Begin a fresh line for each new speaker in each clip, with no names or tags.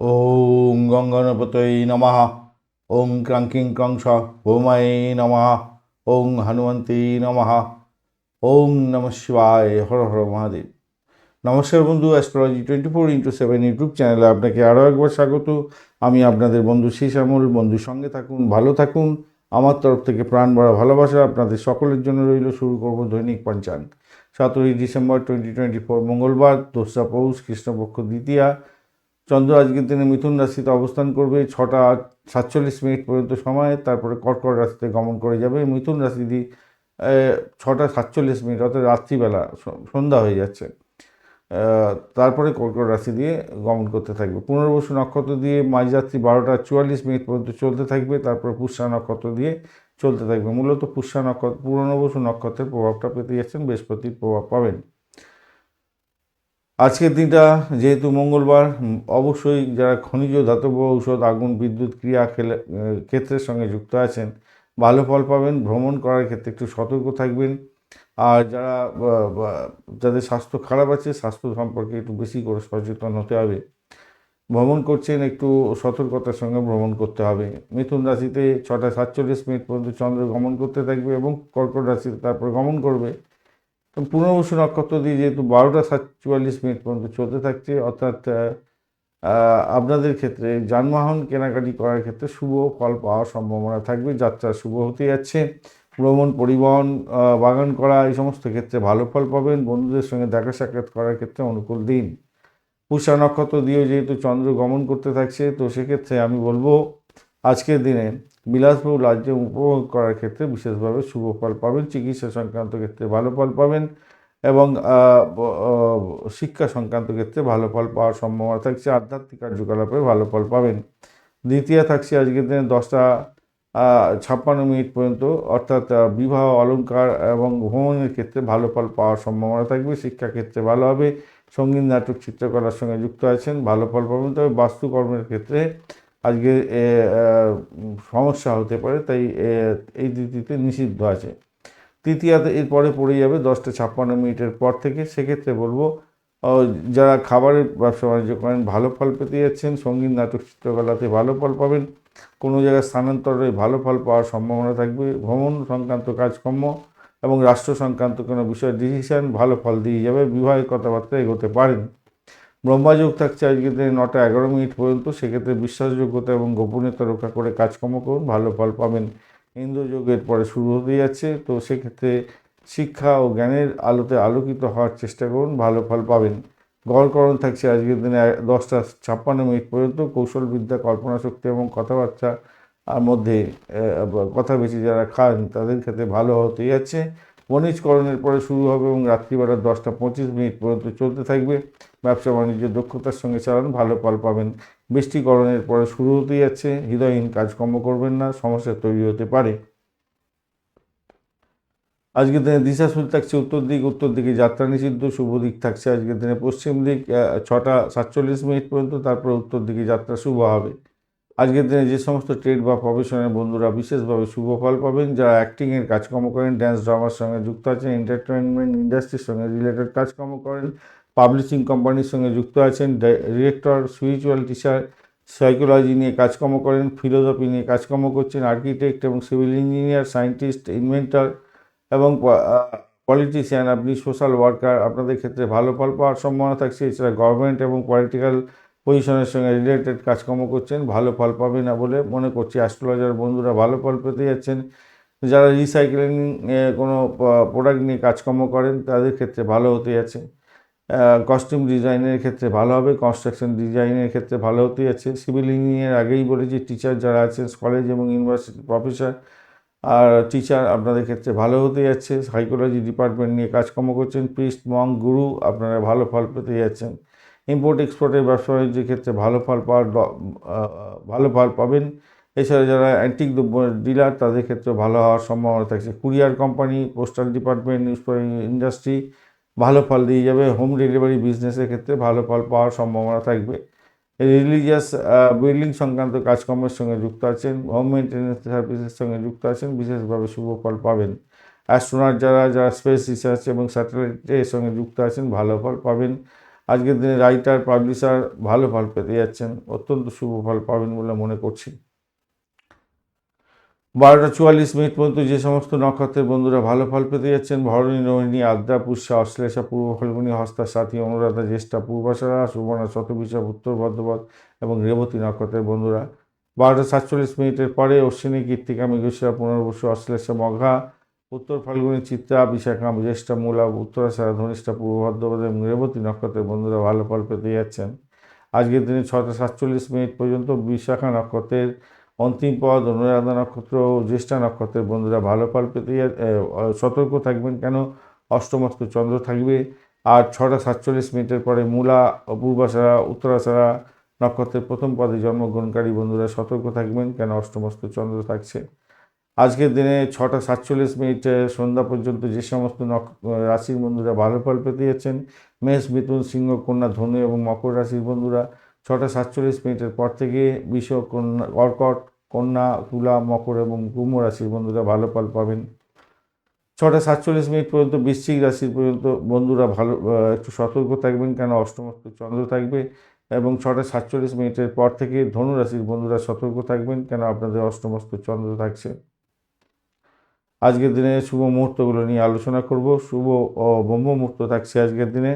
ওং গঙ্গনপতৈ নমঃ। ওং ক্রাঙ্কিং ক্রংশ ভৌমায় নমঃ। ওং হনুমন্তী নমঃ। ওং নম শিবায় হর হর মহাদেব। নমস্কার বন্ধু astrology twenty four into seven YouTube চ্যানেলে আপনাকে আরও একবার স্বাগত। আমি আপনাদের বন্ধু শ্যামল বন্ধুর সঙ্গে থাকুন, ভালো থাকুন। আমার তরফ থেকে প্রাণ ভরা ভালোবাসা আপনাদের সকলের জন্য রইল। শুরু করব দৈনিক পঞ্চাঙ্গ। সতেরোই ডিসেম্বর টোয়েন্টি টোয়েন্টি ফোর মঙ্গলবার। দোসরা পৌষ, কৃষ্ণপক্ষ দ্বিতীয়া। চন্দ্র আজকের দিনে মিথুন রাশিতে অবস্থান করবে ছটা সাতচল্লিশ মিনিট পর্যন্ত সময়, তারপরে কর্কট রাশিতে গমন করে যাবে। মিথুন রাশি দিয়ে ছটা সাতচল্লিশ মিনিট, অর্থাৎ রাত্রিবেলা সন্ধ্যা হয়ে যাচ্ছে। তারপরে কর্কট রাশি দিয়ে গমন করতে থাকবে। পুনর্বসু নক্ষত্র দিয়ে মাঝরাত্রি বারোটা চুয়াল্লিশ মিনিট পর্যন্ত চলতে থাকবে। তারপর পুষ্যা নক্ষত্র দিয়ে চলতে থাকবে। মূলত পুষ্যা নক্ষত্র পুনর্বসু নক্ষত্রের প্রভাবটা পেতে যাচ্ছেন, বৃহস্পতির প্রভাব পাবেন। আজকের দিনটা যেহেতু মঙ্গলবার অবশ্যই যারা খনিজ ধাতব ঔষধ, আগুন, বিদ্যুৎ, ক্রিয়া খেলে ক্ষেত্রের সঙ্গে যুক্ত আছেন, ভালো ফল পাবেন, ভ্রমণ করার ক্ষেত্রে একটু সতর্ক থাকবেন। আর যারা যাদের স্বাস্থ্য খারাপ আছে, স্বাস্থ্য সম্পর্কে একটু বেশি করে সচেতন হতে হবে। ভ্রমণ করছেন, একটু সতর্কতার সঙ্গে ভ্রমণ করতে হবে। মিথুন রাশিতে ছটা সাতচল্লিশ মিনিট পর্যন্ত চন্দ্র গমন করতে থাকবে এবং কর্কট রাশিতে তারপর গমন করবে। তো পুনর্বসু নক্ষত্র দিয়ে যেহেতু বারোটা সাত চুয়াল্লিশ মিনিট পর্যন্ত চলতে থাকছে, অর্থাৎ আপনাদের ক্ষেত্রে যানবাহন কেনাকাটি করার ক্ষেত্রে শুভ ফল পাওয়ার সম্ভাবনা থাকবে, যাত্রা শুভ হতে যাচ্ছে, ভ্রমণ, পরিবহন বাগান করা, এই সমস্ত ক্ষেত্রে ভালো ফল পাবেন, বন্ধুদের সঙ্গে দেখা সাক্ষাৎ করার ক্ষেত্রে অনুকূল দিন। পুষা নক্ষত্র দিয়েও যেহেতু চন্দ্র গমন করতে থাকছে, তো সেক্ষেত্রে আমি বলব আজকের দিনে বিলাসবহুল রাজ্য উপভোগ করার ক্ষেত্রে বিশেষভাবে শুভ ফল পাবেন, চিকিৎসা সংক্রান্ত ক্ষেত্রে ভালো ফল পাবেন এবং শিক্ষা সংক্রান্ত ক্ষেত্রে ভালো ফল পাওয়ার সম্ভাবনা থাকছে, আধ্যাত্মিক কার্যকলাপে ভালো ফল পাবেন। দ্বিতীয় থাকছে আজকের দিনে দশটা ছাপ্পান্ন মিনিট পর্যন্ত অর্থাৎ বিবাহ, অলংকার এবং ভ্রমণের ক্ষেত্রে ভালো ফল পাওয়ার সম্ভাবনা থাকবে, শিক্ষা ক্ষেত্রে ভালো হবে, সংগীত, নাটক, চিত্রকলার সঙ্গে যুক্ত আছেন, ভালো ফল পাবেন। তবে বাস্তুকর্মের ক্ষেত্রে আজকে সমস্যা হতে পারে, তাই এই তিথিতে নিষিদ্ধ আছে। তৃতীয়াতে এরপরে পড়ে যাবে দশটা ছাপ্পান্ন মিনিটের পর থেকে। সেক্ষেত্রে বলব যারা খাবারের ব্যবসা বাণিজ্য করেন, ভালো ফল পেতে যাচ্ছেন, সংগীত, নাটক, চিত্রকলাতে ভালো ফল পাবেন। কোনো জায়গায় স্থানান্তরে ভালো ফল পাওয়ার সম্ভাবনা থাকবে। ভ্রমণ সংক্রান্ত কাজকর্ম এবং রাষ্ট্র সংক্রান্ত কোনো বিষয়ে ডিসিশন ভালো ফল দিয়ে যাবে। বিবাহের কথাবার্তা এগোতে পারেন। ব্রহ্মাযোগ থাকছে আজকে দিনে নটা এগারো মিনিট পর্যন্ত, সেক্ষেত্রে বিশ্বাসযোগ্যতা এবং গোপনীয়তা রক্ষা করে কাজকর্ম করুন, ভালো ফল পাবেন। ইন্দ্রযোগের পরে শুরু হতে যাচ্ছে, তো সেক্ষেত্রে শিক্ষা ও জ্ঞানের আলোতে আলোকিত হওয়ার চেষ্টা করুন, ভালো ফল পাবেন। গড়করণ থাকছে আজকের দিনে দশটা ছাপ্পান্ন মিনিট পর্যন্ত। কৌশলবিদ্যা, কল্পনা শক্তি এবং কথাবার্তা মধ্যে কথা বেশি যারা খান, তাদের ক্ষেত্রে ভালো হতে যাচ্ছে। বণিজকরণের পরে শুরু হবে এবং রাত্রিবেলা দশটা পঁচিশ মিনিট পর্যন্ত চলতে থাকবে। ব্যবসা বাণিজ্য দক্ষতার সঙ্গে চালান, ভালো ফল পাবেন। বৃষ্টিকরণের পরে শুরু হতে যাচ্ছে, হৃদয়হীন কাজকর্ম করবেন না, সমস্যা তৈরি হতে পারে। আজকের দিনে দিশাশুল থাকছে উত্তর দিক, উত্তর দিকে যাত্রা নিষিদ্ধ, শুভ দিক থাকছে আজকের দিনে পশ্চিম দিক ছটা সাতচল্লিশ মিনিট পর্যন্ত, তারপর উত্তর দিকে যাত্রা শুভ হবে। আজকের দিনে যে সমস্ত ট্রেড বা প্রফেশনের বন্ধুরা বিশেষভাবে শুভ ফল পাবেন, যারা অ্যাক্টিংয়ের কাজকর্ম করেন ড্যান্স ড্রামার সঙ্গে যুক্ত আছেন এন্টারটেনমেন্ট ইন্ডাস্ট্রির সঙ্গে রিলেটেড কাজকর্ম করেন পাবলিশিং কোম্পানির সঙ্গে যুক্ত আছেন ডিরেক্টর স্পিরিচুয়াল টিচার সাইকোলজি নিয়ে কাজকর্ম করেন ফিলোসফি নিয়ে কাজকর্ম করছেন আর্কিটেক্ট এবং সিভিল ইঞ্জিনিয়ার সায়েন্টিস্ট ইনভেন্টর এবং পলিটিশিয়ান আপনি সোশ্যাল ওয়ার্কার আপনাদের ক্ষেত্রে ভালো ফল পাওয়ার সম্ভাবনা থাকছে। এছাড়া গভর্নমেন্ট এবং পলিটিক্যাল পজিশনের সঙ্গে রিলেটেড কাজকর্ম করছেন, ভালো ফল পাবে না বলে মনে করছি। অ্যাস্ট্রোলজার বন্ধুরা ভালো ফল পেতে যাচ্ছেন। যারা রিসাইক্লিং কোনো প্রোডাক্ট নিয়ে কাজকর্ম করেন, তাদের ক্ষেত্রে ভালো হতে যাচ্ছে। কস্টিউম ডিজাইনের ক্ষেত্রে ভালো হবে কনস্ট্রাকশন ডিজাইনের ক্ষেত্রে ভালো হতে যাচ্ছে। সিভিল ইঞ্জিনিয়ার আগেই বলেছি টিচার যারা আছেন কলেজ এবং ইউনিভার্সিটি প্রফেসর আর টিচার আপনাদের ক্ষেত্রে ভালো হতে যাচ্ছে। সাইকোলজি ডিপার্টমেন্ট নিয়ে কাজকর্ম করছেন প্রিস্ট মং গুরু আপনারা ভালো ফল পেতে যাচ্ছেন। ইম্পোর্ট এক্সপোর্টের ব্যবসা বাণিজ্যের ক্ষেত্রে ভালো ফল পাওয়ার ভালো ফল পাবেন। এছাড়া যারা অ্যান্টিক দ্রব্য ডিলার তাদের ক্ষেত্রে ভালো হওয়ার সম্ভাবনা থাকছে। Courier company postal department news industry ভালো ফল দিয়ে যাবে হোম ডেলিভারি বিজনেসের ক্ষেত্রে ভালো ফল পাওয়ার সম্ভাবনা থাকবে। রিলিজিয়াস বিল্ডিং সংক্রান্ত কাজকর্মের সঙ্গে যুক্ত আছেন হোম মেনটেন্যান্স সার্ভিসের সঙ্গে যুক্ত আছেন, বিশেষভাবে শুভ ফল পাবেন। অ্যাস্ট্রোনট যারা যারা স্পেস রিসার্চ এবং স্যাটেলাইটের সঙ্গে যুক্ত আছেন, ভালো ফল পাবেন। আজকের দিনে রাইটার পাবলিশার ভালো ফল পেতে যাচ্ছেন, অত্যন্ত শুভ ফল পাবেন বলে মনে করছি। বারোটা চুয়াল্লিশ মিনিট পর্যন্ত যে সমস্ত নক্ষত্রের বন্ধুরা ভালো ফল পেতে যাচ্ছেন, ভরণী রোহিণী আদ্রা, পুষ্যা, অশ্লেষা, পূর্ব ফলগুনি, হস্তা, সাথী, অনুরাধা, জ্যেষ্ঠা, পূর্বাশারা, সুবর্ণা, শতবিশা, উত্তর ভদ্রপদ এবং রেবতী নক্ষত্রের বন্ধুরা। বারোটা সাতচল্লিশ মিনিটের পরে অশ্বিনী, কীর্তিকা, মৃগশিরা, পুনর্বসু, অশ্লেষা, মঘা, উত্তর ফাল্গুনি, চিত্রা বিশাখা জ্যেষ্ঠা, মূলা, উত্তরাশারা, ধনিষ্ঠা, পূর্ব ভদ্রপদ এবং রেবতী নক্ষত্রের বন্ধুরা ভালো ফল পেতে যাচ্ছেন। আজকের দিনে ছটা সাতচল্লিশ মিনিট পর্যন্ত বিশাখা নক্ষত্রের অন্তিম পদ অনুরাধা নক্ষত্র ও জ্যেষ্ঠা নক্ষত্রের বন্ধুরা ভালো ফল পেতে সতর্ক থাকবেন কেন? অষ্টমস্ত চন্দ্র থাকবে। আর ছটা সাতচল্লিশ মিনিটের পরে মূলা, পূর্বাশারা, উত্তরাশারা নক্ষত্রের প্রথম পদে জন্মগ্রহণকারী বন্ধুরা সতর্ক থাকবেন কেন? অষ্টমস্ত চন্দ্র থাকছে। আজকের দিনে ছটা সাতচল্লিশ মিনিট সন্ধ্যা পর্যন্ত যে সমস্ত রাশির বন্ধুরা ভালো ফল পেতে যাচ্ছেন, মেষ, মিথুন, সিংহ, কন্যা, ধনু এবং মকর রাশির বন্ধুরা ছটা সাতচল্লিশ মিনিটের পর থেকে বিষ কন্যা, কর্কট, কন্যা, তুলা, মকর এবং কুম্ভ রাশির বন্ধুরা ভালো ফল পাবেন। ছটা সাতচল্লিশ মিনিট পর্যন্ত বৃশ্চিক রাশির পর্যন্ত বন্ধুরা ভালো একটু সতর্ক থাকবেন কেন? অষ্টমস্ত চন্দ্র থাকবে এবং ছটা সাতচল্লিশ মিনিটের পর থেকে ধনু রাশির বন্ধুরা সতর্ক থাকবেন কেন? আপনাদের অষ্টমস্ত চন্দ্র থাকছে। আজকের দিনে শুভ মুহূর্তগুলো নিয়ে আলোচনা করব। শুভ ও ব্রহ্ম মুহূর্ত থাকছে আজকের দিনে।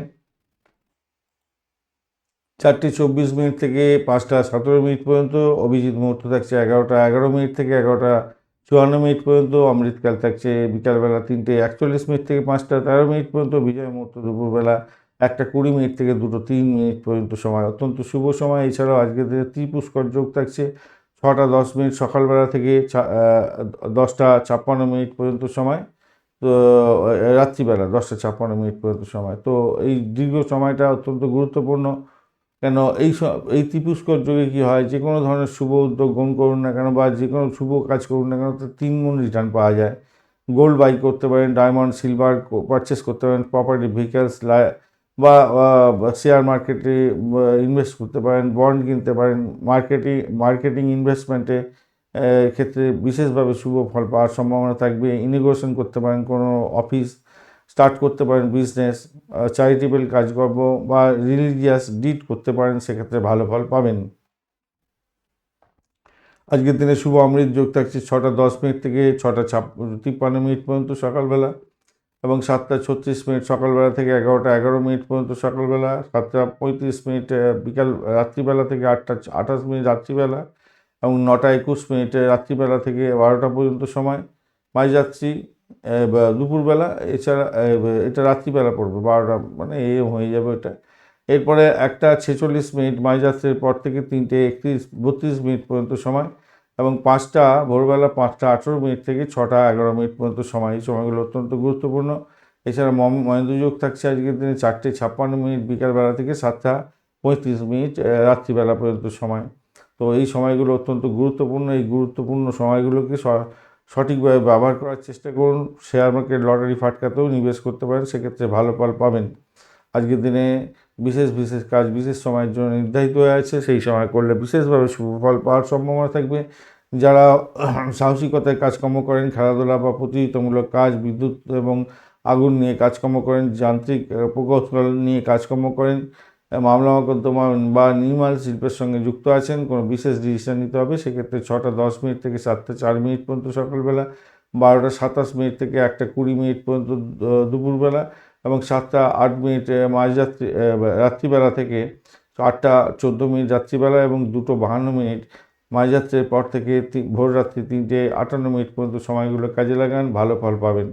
চারটে চব্বিশ মিনিট থেকে পাঁচটা সতেরো মিনিট পর্যন্ত, অভিজিৎ মুহূর্ত থাকছে এগারোটা এগারো মিনিট থেকে এগারোটা চুয়ান্ন মিনিট পর্যন্ত অমৃতকাল থাকছে বিকালবেলা তিনটে একচল্লিশ মিনিট থেকে পাঁচটা তেরো মিনিট পর্যন্ত, বিজয় মুহূর্ত দুপুরবেলা একটা কুড়ি মিনিট থেকে দুটো তিন মিনিট পর্যন্ত সময়। অত্যন্ত শুভ সময়। এছাড়াও আজকের দিনে ত্রিপুষ্কর যোগ থাকছে। ছটা দশ মিনিট সকালবেলা থেকে দশটা ছাপ্পান্ন মিনিট পর্যন্ত সময়। তো রাত্রিবেলা দশটা ছাপ্পান্ন মিনিট পর্যন্ত সময়। তো, এই দীর্ঘ সময়টা অত্যন্ত গুরুত্বপূর্ণ। কেন এই স- এই ত্রিপুষ্কর যোগে কী হয়? যে কোনো ধরনের শুভ উদ্যোগ গ্রহণ করুন না কেন বা যে কোনো শুভ কাজ করুন না কেন, তো তিন গুণ রিটার্ন পাওয়া যায়। গোল্ড বাই করতে পারেন ডায়মন্ড সিলভার পারচেস করতে পারেন প্রপার্টি ভেহিকেলস বা শেয়ার মার্কেটে ইনভেস্ট করতে পারেন বন্ড কিনতে পারেন। মার্কেটিং মার্কেটিং ইনভেস্টমেন্টে ক্ষেত্রে বিশেষভাবে শুভ ফল পাওয়ার সম্ভাবনা থাকবে। ইনিগ্রেশন করতে পারেন কোনো অফিস স্টার্ট করতে পারেন বিজনেস চ্যারিটেবল কাজকর্ম বা রিলিজিয়াস ডিড করতে পারেন, সেক্ষেত্রে ভালো ফল পাবেন। আজকের দিনে শুভ অমৃত যোগ থাকছে ছটা দশ মিনিট থেকে ছটা ছাপ, তিপ্পান্ন মিনিট পর্যন্ত সকালবেলা এবং সাতটা ছত্রিশ মিনিট সকালবেলা থেকে এগারোটা এগারো মিনিট পর্যন্ত সকালবেলা, সাতটা পঁয়ত্রিশ মিনিট বিকাল, রাত্রিবেলা থেকে আটটা আঠাশ মিনিট রাত্রিবেলা এবং নটা একুশ মিনিট, রাত্রিবেলা থেকে বারোটা পর্যন্ত সময়। মাঝরাত্রি দুপুরবেলা, এছাড়া এটা রাত্রিবেলা পড়বে, বারোটা মানে এ হয়ে যাবে এটা এরপরে একটা ছেচল্লিশ মিনিট মাঝরাত্রের পর থেকে তিনটে একত্রিশ, বত্রিশ মিনিট পর্যন্ত সময়, এবং পাঁচটা, ভোরবেলা পাঁচটা আঠেরো মিনিট থেকে ছটা এগারো মিনিট পর্যন্ত সময়। এই সময়গুলো অত্যন্ত গুরুত্বপূর্ণ। এছাড়া মম মহেন্দ্র যোগ থাকছে আজকের দিনে চারটে ছাপ্পান্ন মিনিট, বিকালবেলা থেকে সাতটা পঁয়ত্রিশ মিনিট রাত্রিবেলা পর্যন্ত সময়। তো এই সময়গুলো অত্যন্ত গুরুত্বপূর্ণ। এই গুরুত্বপূর্ণ সময়গুলোকে সঠিকভাবে ব্যবহার করার চেষ্টা করুন। শেয়ার মার্কেট লটারি ফাটকাতেও নিবেশ করতে পারেন, সেক্ষেত্রে ভালো ফল পাবেন। আজকের দিনে বিশেষ বিশেষ কাজ, বিশেষ সময়ের জন্য নির্ধারিত হয়ে আছে। সেই সময় করলে বিশেষভাবে শুভ ফল পাওয়ার সম্ভাবনা থাকবে। যারা সাহসিকতায় কাজকর্ম করেন, খেলাধুলা বা প্রতিযোগিতামূলক কাজ, বিদ্যুৎ এবং আগুন নিয়ে কাজকর্ম করেন, যান্ত্রিক প্রকৌশল নিয়ে কাজকর্ম করেন মামলা মোকদ্দমা বা নির্মাণ শিল্পের সঙ্গে যুক্ত আছেন, কোনো বিশেষ ডিসিশন নিতে হবে। সেক্ষেত্রে ছটা দশ মিনিট থেকে সাতটা চার মিনিট পর্যন্ত সকালবেলা, বারোটা সাতাশ মিনিট থেকে একটা কুড়ি মিনিট পর্যন্ত দুপুরবেলা এবং সাতটা আট মিনিট মাঝরাত্রি রাত্রিবেলা থেকে আটটা চোদ্দ মিনিট রাত্রিবেলা এবং দুটো বাহান্ন মিনিট মাঝরাত্রের পর থেকে ভোর রাত্রি তিনটে আটান্ন মিনিট পর্যন্ত সময়গুলো কাজে লাগান, ভালো ফল পাবেন।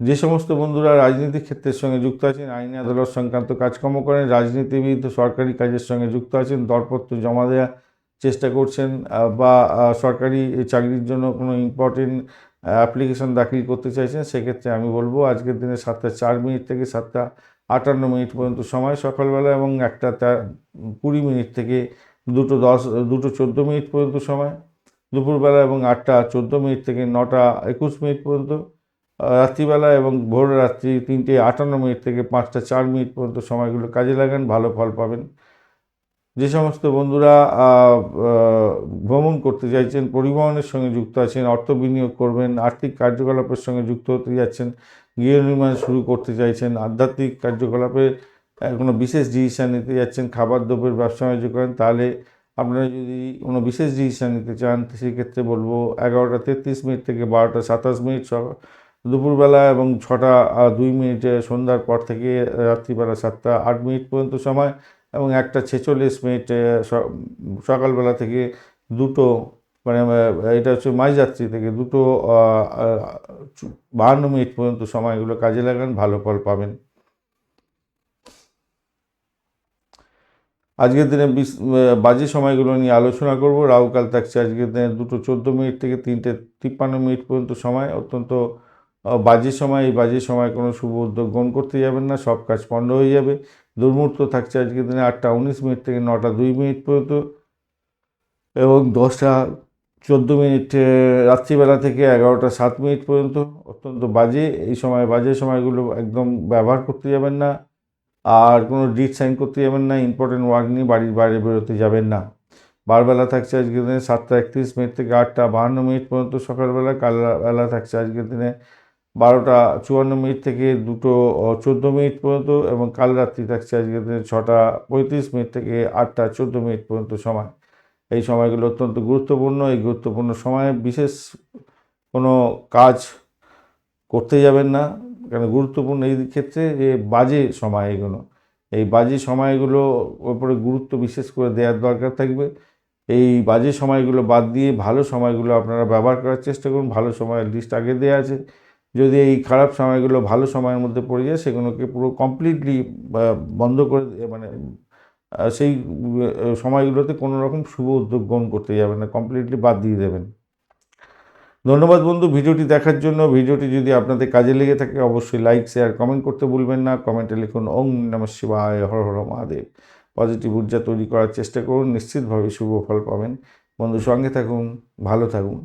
যে সমস্ত বন্ধুরা রাজনীতি ক্ষেত্রের সঙ্গে যুক্ত আছেন, আইনি আদালত সংক্রান্ত কাজকর্ম করেন, রাজনীতিবিদ, সরকারি কাজের সঙ্গে যুক্ত আছেন, দরপত্র জমা দেওয়া চেষ্টা করছেন বা সরকারি চাকরির জন্য কোনো ইম্পর্টেন্ট অ্যাপ্লিকেশন দাখিল করতে চাইছেন, সেক্ষেত্রে আমি বলব আজকের দিনে সাতটা চার মিনিট থেকে সাতটা আটান্ন মিনিট পর্যন্ত সময় সকালবেলা এবং একটা কুড়ি মিনিট থেকে দুটো দশ, দুটো চোদ্দ মিনিট পর্যন্ত সময়। দুপুরবেলা এবং আটটা চোদ্দ মিনিট থেকে নটা একুশ মিনিট পর্যন্ত রাত্রিবেলা এবং ভোর রাত্রি তিনটে আটান্ন মিনিট থেকে পাঁচটা চার মিনিট পর্যন্ত সময়গুলো কাজে লাগান, ভালো ফল পাবেন। যে সমস্ত বন্ধুরা ভ্রমণ করতে চাইছেন, পরিবহনের সঙ্গে যুক্ত আছেন, অর্থ বিনিয়োগ করবেন, আর্থিক কার্যকলাপের সঙ্গে যুক্ত হতে যাচ্ছেন, গৃহ নির্মাণ শুরু করতে চাইছেন, আধ্যাত্মিক কার্যকলাপে কোনো বিশেষ ডিসিশান নিতে যাচ্ছেন, খাবার দ্রব্যের ব্যবসা বাণিজ্য করেন, তাহলে আপনারা যদি কোনো বিশেষ ডিসিশান নিতে চান সেক্ষেত্রে বলব এগারোটা তেত্রিশ মিনিট থেকে বারোটা সাতাশ মিনিট দুপুরবেলা এবং ছটা দুই মিনিটে সন্ধ্যার পর থেকে রাত্রিবেলা সাতটা, আট মিনিট পর্যন্ত সময় এবং একটা ছেচল্লিশ মিনিট সকালবেলা থেকে দুটো মানে এটা হচ্ছে মাঝরাত্রি থেকে দুটো বাহান্ন মিনিট পর্যন্ত সময়গুলো কাজে লাগান, ভালো ফল পাবেন। আজকের দিনে বাজে সময়গুলো নিয়ে আলোচনা করব। রাহুকাল থাকছে আজকের দিনে দুটো চোদ্দ মিনিট থেকে তিনটে তিপ্পান্ন মিনিট পর্যন্ত সময়, অত্যন্ত বাজে সময়, এই বাজে সময় কোনো শুভ উদ্যোগ গ্রহণ করতে যাবেন না, সব কাজ পণ্ড হয়ে যাবে। দুর্মুহূর্ত থাকছে আজকের দিনে আটটা উনিশ মিনিট থেকে নটা দুই মিনিট পর্যন্ত এবং দশটা চোদ্দ মিনিট রাত্রিবেলা থেকে এগারোটা সাত মিনিট পর্যন্ত অত্যন্ত বাজে। এই সময়, বাজে সময়গুলো একদম ব্যবহার করতে যাবেন না আর কোনো ডিট সাইন করতে যাবেন না, ইম্পর্টেন্ট ওয়ার্ক নিয়ে বাড়ির বাইরে বেরোতে যাবেন না। বারবেলা থাকছে আজকের দিনে সাতটা একত্রিশ মিনিট থেকে আটটা বাহান্ন মিনিট পর্যন্ত সকালবেলা, কালবেলা থাকছে আজকের দিনে বারোটা চুয়ান্ন মিনিট থেকে দুটো চোদ্দ মিনিট পর্যন্ত এবং কাল রাত্রি থাকছে আজকের দিনে ছটা পঁয়ত্রিশ মিনিট থেকে আটটা চোদ্দ মিনিট পর্যন্ত সময়। এই সময়গুলো অত্যন্ত গুরুত্বপূর্ণ। এই গুরুত্বপূর্ণ সময়ে বিশেষ কোনো কাজ করতে যাবেন না। কেন? গুরুত্বপূর্ণ এই ক্ষেত্রে যে বাজে সময় এগুলো। এই বাজে সময়গুলো ওপরে গুরুত্ব বিশেষ করে দেওয়ার দরকার থাকবে। এই বাজে সময়গুলো বাদ দিয়ে ভালো সময়গুলো আপনারা ব্যবহার করার চেষ্টা করুন। ভালো সময়ের লিস্ট আগে দেওয়া আছে। যদি এই খারাপ সময়গুলো ভালো সময়ের মধ্যে পড়ে যায়, সেগুলোকে পুরো কমপ্লিটলি বন্ধ করে মানে সেই সময়গুলোতে কোনো রকম শুভ উদ্যোগ গ্রহণ করতে যাবেন না কমপ্লিটলি বাদ দিয়ে দেবেন। ধন্যবাদ বন্ধু, ভিডিওটি দেখার জন্য। ভিডিওটি যদি আপনাদের কাজে লেগে থাকে, অবশ্যই লাইক শেয়ার কমেন্ট করতে ভুলবেন না। কমেন্টে লিখুন ওম নম শিবায়, হর হর মহাদেব। পজিটিভ ঊর্জা তৈরি করার চেষ্টা করুন, নিশ্চিতভাবে শুভ ফল পাবেন। বন্ধু, সঙ্গে থাকুন, ভালো থাকুন।